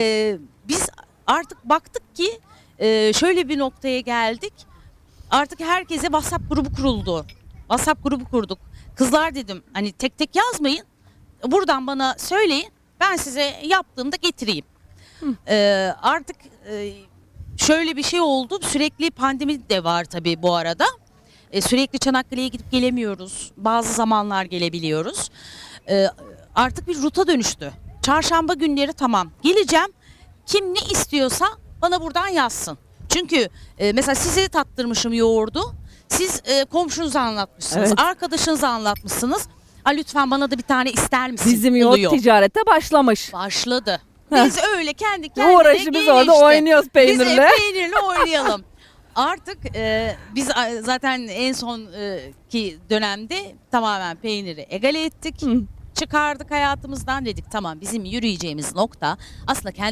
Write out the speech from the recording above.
Ee, biz artık baktık ki e, şöyle bir noktaya geldik. Artık herkese WhatsApp grubu kuruldu. WhatsApp grubu kurduk. Kızlar dedim hani tek tek yazmayın. Buradan bana söyleyin. Ben size yaptığımda getireyim. Ee, artık e, şöyle bir şey oldu. Sürekli pandemi de var tabii bu arada. E, sürekli Çanakkale'ye gidip gelemiyoruz. Bazı zamanlar gelebiliyoruz. E, artık bir ruta dönüştü. Çarşamba günleri tamam. Geleceğim. Kim ne istiyorsa bana buradan yazsın. Çünkü e, mesela size tattırmışım yoğurdu. Siz e, komşunuza anlatmışsınız. Evet. Arkadaşınıza anlatmışsınız. Ha, lütfen bana da bir tane ister misin? Bizim yoğurt Oluyor. ticarete başlamış. Başladı. Biz öyle kendi kendine Uğraşı biz orada gelişti. oynuyoruz Biz peynirle. peynirle oynayalım. Artık e, biz a- zaten en son e, ki dönemde tamamen peyniri egale ettik. Hı. Çıkardık hayatımızdan dedik tamam bizim yürüyeceğimiz nokta aslında kendi